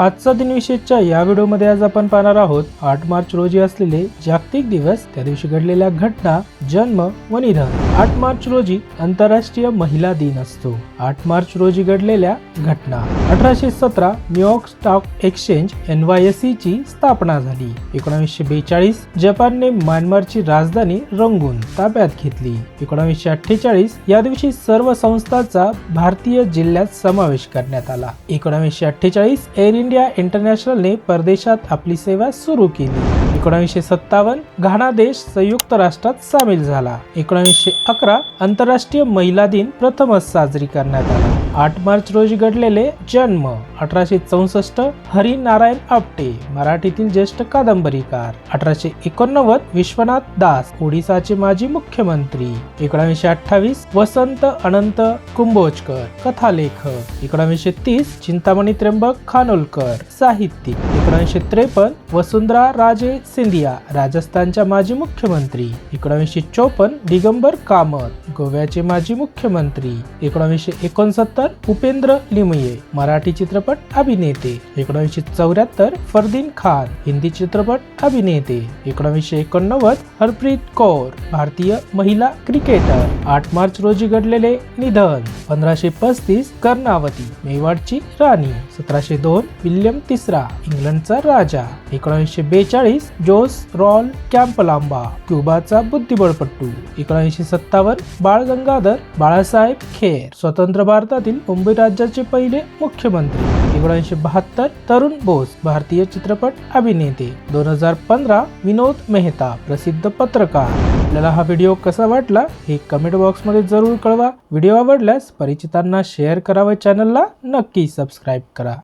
आजचा दिनविशेषच्या या व्हिडिओमध्ये आज आपण पाहणार आहोत आठ मार्च रोजी असलेले जागतिक दिवस त्या दिवशी घडलेल्या घटना जन्म व निधन. आठ मार्च रोजी आंतरराष्ट्रीय महिला दिन असतो. आठ मार्च रोजी घडलेल्या घटना. अठराशे सतरा New York stock exchange N Y ची स्थापना झाली. एकोणावीसशे बेचाळीस जपानने म्यानमारची राजधानी रंगून ताब्यात घेतली. एकोणावीसशे अठ्ठेचाळीस या दिवशी सर्व संस्थांचा भारतीय जिल्ह्यात समावेश करण्यात आला. एकोणावीसशे अठ्ठेचाळीस एरिन इंडिया इंटरनॅशनलने परदेशात आपली सेवा सुरू केली. एकोणीसशे सत्तावन्न घाना देश संयुक्त राष्ट्रात सामील झाला. एकोणावीसशे अकरा आंतरराष्ट्रीय महिला दिन प्रथमच साजरी करण्यात आला. आठ मार्च रोजी घडलेले जन्म अठराशे चौसष्ट हरिनारायण आपटे मराठीतील ज्येष्ठ कादंबरीकार. अठराशे एकोणनव्वद विश्वनाथ दास ओडिसाचे माजी मुख्यमंत्री. एकोणावीसशे अठ्ठावीस वसंत अनंत कुंभोजकर कथालेखक. एकोणावीसशे तीस चिंतामणी त्र्यंबक खानोलकर साहित्यिक. एकोणीसशे त्रेपन्न वसुंधरा राजे सिंधिया राजस्थानच्या माजी मुख्यमंत्री एकोणावीसशे चोपन्न दिगंबर कामत गोव्याचे माजी मुख्यमंत्री एकोणावीसशे एकोणसत्तर उपेंद्र लिमये मराठी चित्रपट अभिनेते एकोणावीसशे चौऱ्याहत्तर फरदीन खान हिंदी चित्रपट अभिनेते एकोणावीसशे एकोणनव्वद हरप्रीत कौर भारतीय महिला क्रिकेटर. आठ मार्च रोजी घडलेले निधन पंधराशे पस्तीस कर्णावती मेवाडची राणी सतराशे दोन विल्यम तिसरा इंग्लंडचा राजा एकोणीसशे बेचाळीस जोस रॉल कॅम्पलांबा क्युबाचा बुद्धिबळपट्टू एकोणीसशे सत्तावन्न बाळ गंगाधर बाळासाहेब खेर स्वतंत्र भारतातील मुंबई राज्याचे पहिले मुख्यमंत्री एकोणीसशे बहात्तर तरुण बोस भारतीय चित्रपट अभिनेते दोन हजार पंधरा विनोद मेहता प्रसिद्ध पत्रकार. आपल्याला हा व्हिडिओ कसा वाटला हे कमेंट बॉक्समध्ये जरूर कळवा. व्हिडिओ आवडल्यास परिचितांना शेअर करा व चॅनलला नक्की सबस्क्राईब करा.